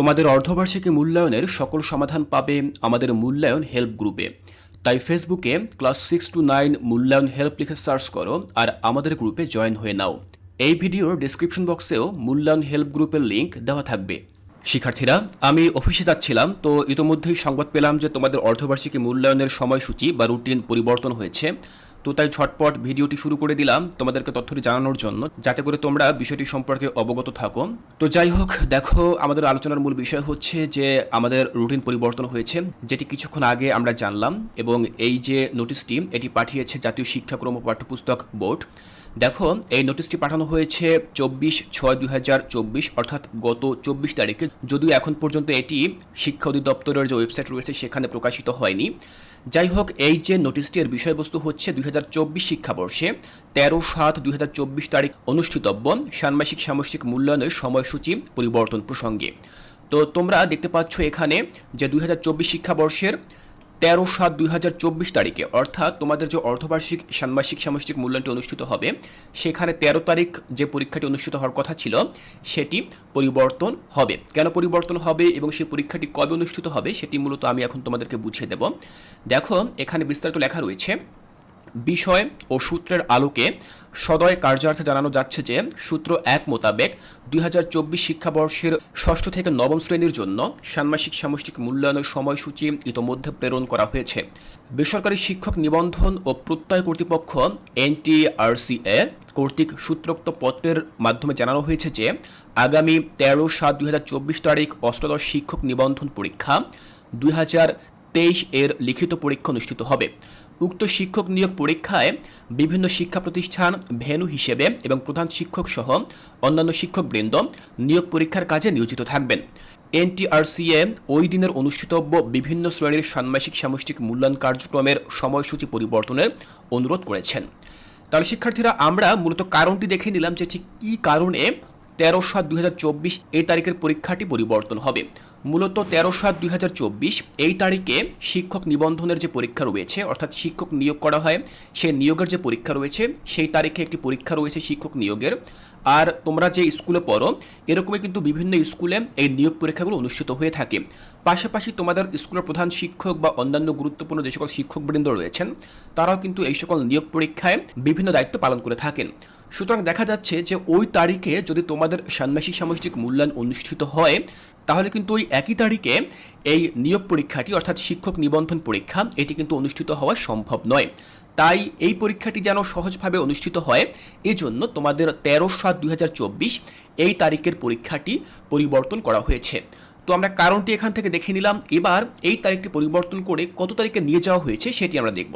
তোমাদের অর্ধবার্ষিকী মূল্যায়নের সকল সমাধান পাবে আমাদের মূল্যায়ন হেল্প গ্রুপে। তাই ফেসবুকে ক্লাস সিক্স টু নাইন মূল্যায়ন হেল্প লিখে সার্চ করো আর আমাদের গ্রুপে জয়েন হয়ে নাও। এই ভিডিওর ডিসক্রিপশন বক্সেও মূল্যায়ন হেল্প গ্রুপের লিঙ্ক দেওয়া থাকবে। শিক্ষার্থীরা, আমি অফিসে যাচ্ছিলাম, তো ইতোমধ্যেই সংবাদ পেলাম যে তোমাদের অর্ধবার্ষিকী মূল্যায়নের সময়সূচি বা রুটিন পরিবর্তন হয়েছে। তো তাই ঝটপট ভিডিওটি শুরু করে দিলাম তোমাদেরকে তথ্যটি জানানোর জন্য, যাতে করে তোমরা বিষয়টি সম্পর্কে অবগত থাকো। তো যাই হোক, দেখো, আমাদের আলোচনার মূল বিষয় হচ্ছে যে আমাদের রুটিন পরিবর্তন হয়েছে, যেটি কিছুক্ষণ আগে আমরা জানলাম, এবং এই যে নোটিশটি, এটি পাঠিয়েছে জাতীয় শিক্ষাক্রম পাঠ্যপুস্তক বোর্ড। দেখো, এই নোটিশটি পাঠানো হয়েছে চব্বিশ ছয় দুই হাজার চব্বিশ, অর্থাৎ গত চব্বিশ তারিখে। যদিও এখন পর্যন্ত এটি শিক্ষা অধিদপ্তরের যে ওয়েবসাইট রয়েছে, সেখানে প্রকাশিত হয়নি। যাই হোক এই যে নোটিশটি এর বিষয়বস্তু হচ্ছে দুই হাজার চব্বিশ শিক্ষাবর্ষে তেরো সাত দুই হাজার চব্বিশ তারিখ অনুষ্ঠিতব্য ষান্মাসিক সামষ্টিক মূল্যায়নের সময়সূচি পরিবর্তন প্রসঙ্গে। তো তোমরা দেখতে পাচ্ছ এখানে যে দুই হাজার চব্বিশ শিক্ষাবর্ষের তেরো সাত দুই হাজার চব্বিশ তারিখে, অর্থাৎ তোমাদের যে অর্ধবার্ষিক ষান্মাসিক সামষ্টিক মূল্যায়নটি অনুষ্ঠিত হবে, সেখানে তেরো তারিখ যে পরীক্ষাটি অনুষ্ঠিত হওয়ার কথা ছিল, সেটি পরিবর্তন হবে। কেন পরিবর্তন হবে এবং সেই পরীক্ষাটি কবে অনুষ্ঠিত হবে, সেটি মূলত আমি এখন তোমাদেরকে বুঝিয়ে দেব। দেখো, এখানে বিস্তারিত লেখা রয়েছে বিষয় ও সূত্রের আলোকে সদয় কার্যার্থে জানানো যাচ্ছে যে, সূত্র এক মোতাবেক দুই হাজার চব্বিশ শিক্ষাবর্ষের ষষ্ঠ থেকে নবম শ্রেণির জন্য ষান্মাসিক সামষ্টিক মূল্যায়নের সময়সূচি ইতোমধ্যে প্রেরণ করা হয়েছে। বেসরকারি শিক্ষক নিবন্ধন ও প্রত্যয় কর্তৃপক্ষ এনটিআরসিএ কর্তৃক সূত্রোক্ত পত্রের মাধ্যমে জানানো হয়েছে যে, আগামী তেরো সাত দুই তারিখ অষ্টাদশ শিক্ষক নিবন্ধন পরীক্ষা, দুই হাজার তেইশ এর লিখিত পরীক্ষা অনুষ্ঠিত হবে। উক্ত শিক্ষক নিয়োগ পরীক্ষায় বিভিন্ন শিক্ষা প্রতিষ্ঠান ভেনু হিসেবে এবং প্রধান শিক্ষক সহ অন্যান্য শিক্ষকবৃন্দ নিয়োগ পরীক্ষার কাজে নিয়োজিত থাকবেন। এনটিআরসিএ ওই দিনের অনুষ্ঠিতব্য বিভিন্ন শ্রেণির ষান্মাসিক সামষ্টিক মূল্যায়ন কার্যক্রমের সময়সূচি পরিবর্তনের অনুরোধ করেছেন। তাহলে শিক্ষার্থীরা, আমরা মূলত কারণটি দেখে নিলাম যে ঠিক কী কারণে তেরো সাত দুই এই তারিখের পরীক্ষাটি পরিবর্তন হবে। মূলত তেরো সাত দুই এই তারিখে শিক্ষক নিবন্ধনের যে পরীক্ষা রয়েছে, অর্থাৎ শিক্ষক নিয়োগ করা হয় সেই নিয়োগের যে পরীক্ষা রয়েছে, সেই তারিখে একটি পরীক্ষা রয়েছে শিক্ষক নিয়োগের। আর তোমরা যে স্কুলে পড়ো, এরকমই কিন্তু বিভিন্ন স্কুলে এই নিয়োগ পরীক্ষাগুলো অনুষ্ঠিত হয়ে থাকে। পাশাপাশি তোমাদের স্কুলের প্রধান শিক্ষক বা অন্যান্য গুরুত্বপূর্ণ যে সকল শিক্ষকবৃন্দ রয়েছেন, তারাও কিন্তু এই সকল নিয়োগ পরীক্ষায় বিভিন্ন দায়িত্ব পালন করে থাকেন। সুতরাং দেখা যাচ্ছে যে ওই তারিখে যদি তোমাদের ষান্মাসিক সামষ্টিক মূল্যায়ন অনুষ্ঠিত হয় তাহলে কিন্তু ওই একই তারিখে এই নিয়োগ পরীক্ষাটি, অর্থাৎ শিক্ষক নিবন্ধন পরীক্ষা, এটি কিন্তু অনুষ্ঠিত হওয়া সম্ভব নয়। তাই এই পরীক্ষাটি যেন সহজভাবে অনুষ্ঠিত হয়, এজন্য তোমাদের তেরো সাত দুই এই তারিখের পরীক্ষাটি পরিবর্তন করা হয়েছে। তো আমরা কারণটি এখান থেকে দেখে নিলাম। এবার এই তারিখটি পরিবর্তন করে কত তারিখে নিয়ে যাওয়া হয়েছে সেটি আমরা দেখব।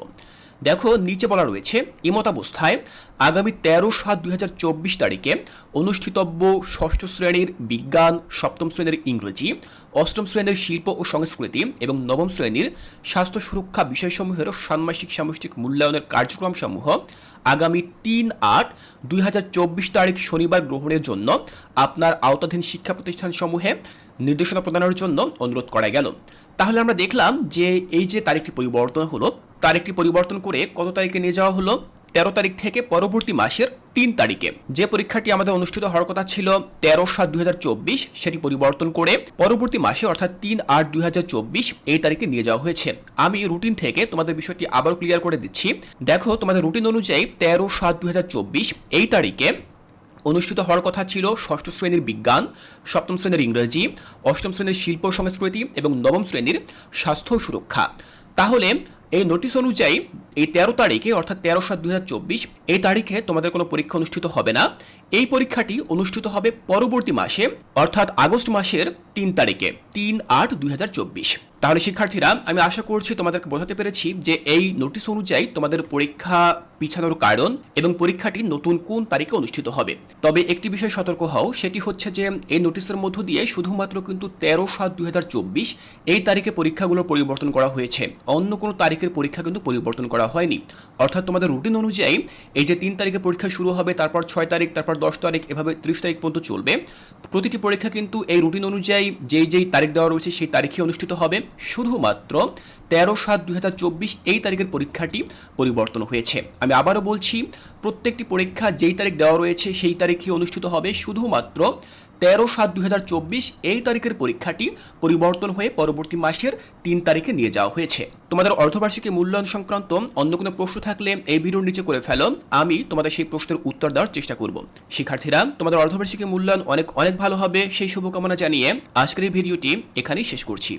দেখো, নিচে বলা রয়েছে এমতাবস্থায় আগামী তেরো সাত দুই হাজার চব্বিশ তারিখে অনুষ্ঠিতব্য ষষ্ঠ শ্রেণির বিজ্ঞান, সপ্তম শ্রেণির ইংরেজি, অষ্টম শ্রেণির শিল্প ও সংস্কৃতি এবং নবম শ্রেণির স্বাস্থ্য সুরক্ষা বিষয়সমূহের ষান্মাসিক সামষ্টিক মূল্যায়নের কার্যক্রম কার্যক্রমসমূহ আগামী তিন আট দুই হাজার চব্বিশ তারিখ শনিবার গ্রহণের জন্য আপনার আওতাধীন শিক্ষা প্রতিষ্ঠানসমূহে নির্দেশনা প্রদানের জন্য অনুরোধ করা গেল। তাহলে আমরা দেখলাম যে এই যে তারিখটি পরিবর্তন হলো তারিখটি পরিবর্তন করে কত তারিখে নিয়ে যাওয়া হলো? তেরো তারিখ থেকে পরবর্তী মাসের তিন তারিখে। যে পরীক্ষাটি আমাদের অনুষ্ঠিত হওয়ার কথা ছিল তেরো সাত দুই সেটি পরিবর্তন করে পরবর্তী মাসে, অর্থাৎ তিন আট দুই এই তারিখে নিয়ে যাওয়া হয়েছে। আমি রুটিন থেকে তোমাদের বিষয়টি আবার ক্লিয়ার করে দিচ্ছি। দেখো, তোমাদের রুটিন অনুযায়ী তেরো সাত দুই এই তারিখে অনুষ্ঠিত হওয়ার কথা ছিল ষষ্ঠ শ্রেণির বিজ্ঞান, সপ্তম শ্রেণির ইংরেজি, অষ্টম শ্রেণির শিল্প সংস্কৃতি এবং নবম শ্রেণির স্বাস্থ্য সুরক্ষা। তাহলে এই নোটিশ অনুযায়ী এই তেরো তারিখে, অর্থাৎ তেরো সাত দুই এই তারিখে তোমাদের কোনো পরীক্ষা অনুষ্ঠিত হবে না। এই পরীক্ষাটি অনুষ্ঠিত হবে পরবর্তী মাসে, অর্থাৎ আগস্ট মাসের তিন তারিখে, তিন আট দুই তাহলে শিক্ষার্থীরা, আমি আশা করছি তোমাদেরকে বোঝাতে পেরেছি যে এই নোটিশ অনুযায়ী তোমাদের পরীক্ষা পিছানোর কারণ এবং পরীক্ষাটি নতুন কোন তারিখে অনুষ্ঠিত হবে। তবে একটি বিষয় সতর্ক হও, সেটি হচ্ছে যে এই নোটিশের মধ্য দিয়ে শুধুমাত্র কিন্তু তেরো সাত দুই এই তারিখে পরীক্ষাগুলোর পরিবর্তন করা হয়েছে। অন্য কোনো তারিখের পরীক্ষা কিন্তু পরিবর্তন করা হয়নি। অর্থাৎ তোমাদের রুটিন অনুযায়ী এই যে তিন তারিখে পরীক্ষা শুরু হবে, তারপর ছয় তারিখ, তারপর দশ তারিখ, এভাবে ত্রিশ তারিখ পর্যন্ত চলবে। প্রতিটি পরীক্ষা কিন্তু এই রুটিন অনুযায়ী যেই যেই তারিখ দেওয়া রয়েছে সেই তারিখে অনুষ্ঠিত হবে। শুধুমাত্র তেরো সাত দুই এই তারিখের পরীক্ষাটি পরিবর্তন হয়েছে। আমি আবারও বলছি, প্রত্যেকটি পরীক্ষা যেই তারিখ দেওয়া রয়েছে সেই তারিখে অনুষ্ঠিত হবে। শুধুমাত্র তেরো সাত দুই হাজার চব্বিশ এই তারিখের পরীক্ষাটি পরিবর্তন হয়ে পরবর্তী মাসের তিন তারিখে নিয়ে যাওয়া হয়েছে। তোমাদের অর্ধবার্ষিকী মূল্যায়ন সংক্রান্ত অন্য কোনো প্রশ্ন থাকলে এই ভিডিওর নিচে করে ফেলো। আমি তোমাদের সেই প্রশ্নের উত্তর দেওয়ার চেষ্টা করব। শিক্ষার্থীরা, তোমাদের অর্ধবার্ষিকী মূল্যায়ন অনেক অনেক ভালো হবে, সেই শুভকামনা জানিয়ে আজকের এই ভিডিওটি এখানেই শেষ করছি।